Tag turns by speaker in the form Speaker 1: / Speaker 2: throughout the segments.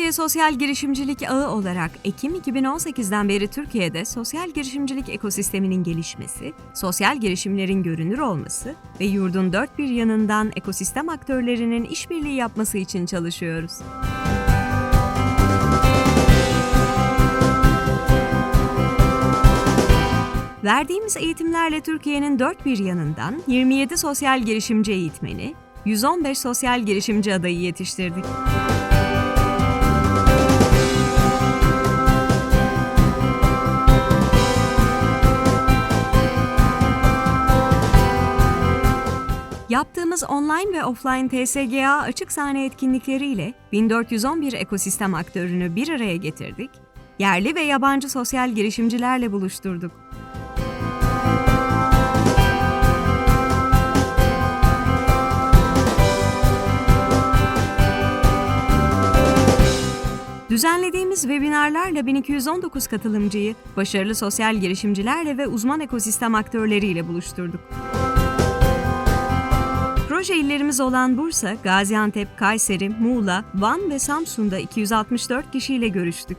Speaker 1: Türkiye Sosyal Girişimcilik Ağı olarak Ekim 2018'den beri Türkiye'de sosyal girişimcilik ekosisteminin gelişmesi, sosyal girişimlerin görünür olması ve yurdun dört bir yanından ekosistem aktörlerinin işbirliği yapması için çalışıyoruz. Verdiğimiz eğitimlerle Türkiye'nin dört bir yanından 27 sosyal girişimci eğitmeni, 115 sosyal girişimci adayı yetiştirdik. Yaptığımız online ve offline TSGA açık sahne etkinlikleriyle 1411 ekosistem aktörünü bir araya getirdik, yerli ve yabancı sosyal girişimcilerle buluşturduk. Düzenlediğimiz webinarlarla 1219 katılımcıyı başarılı sosyal girişimcilerle ve uzman ekosistem aktörleriyle buluşturduk. Proje illerimiz olan Bursa, Gaziantep, Kayseri, Muğla, Van ve Samsun'da 264 kişiyle görüştük.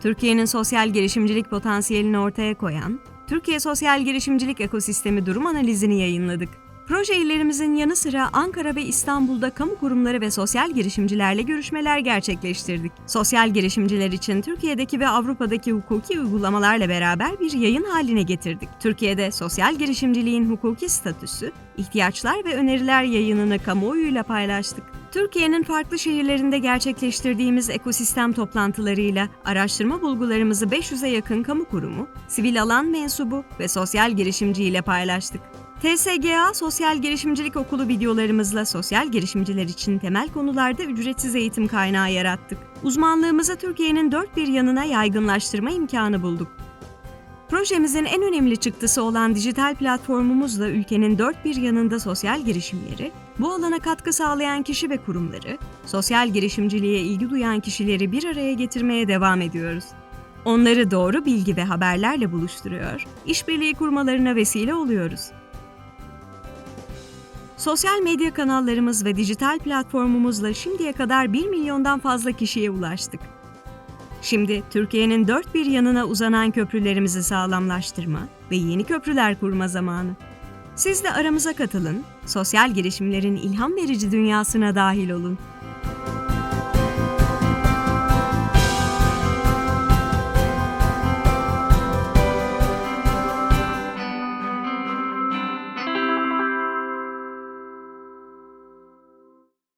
Speaker 1: Türkiye'nin sosyal girişimcilik potansiyelini ortaya koyan, Türkiye Sosyal Girişimcilik Ekosistemi Durum Analizini yayınladık. Proje illerimizin yanı sıra Ankara ve İstanbul'da kamu kurumları ve sosyal girişimcilerle görüşmeler gerçekleştirdik. Sosyal girişimciler için Türkiye'deki ve Avrupa'daki hukuki uygulamalarla beraber bir yayın haline getirdik. Türkiye'de sosyal girişimciliğin hukuki statüsü, ihtiyaçlar ve öneriler yayınını kamuoyuyla paylaştık. Türkiye'nin farklı şehirlerinde gerçekleştirdiğimiz ekosistem toplantılarıyla araştırma bulgularımızı 500'e yakın kamu kurumu, sivil alan mensubu ve sosyal girişimci ile paylaştık. TSGA Sosyal Girişimcilik Okulu videolarımızla sosyal girişimciler için temel konularda ücretsiz eğitim kaynağı yarattık. Uzmanlığımızı Türkiye'nin dört bir yanına yaygınlaştırma imkanı bulduk. Projemizin en önemli çıktısı olan dijital platformumuzla ülkenin dört bir yanında sosyal girişimleri, bu alana katkı sağlayan kişi ve kurumları, sosyal girişimciliğe ilgi duyan kişileri bir araya getirmeye devam ediyoruz. Onları doğru bilgi ve haberlerle buluşturuyor, işbirliği kurmalarına vesile oluyoruz. Sosyal medya kanallarımız ve dijital platformumuzla şimdiye kadar 1 milyondan fazla kişiye ulaştık. Şimdi Türkiye'nin dört bir yanına uzanan köprülerimizi sağlamlaştırma ve yeni köprüler kurma zamanı. Siz de aramıza katılın, sosyal girişimlerin ilham verici dünyasına dahil olun.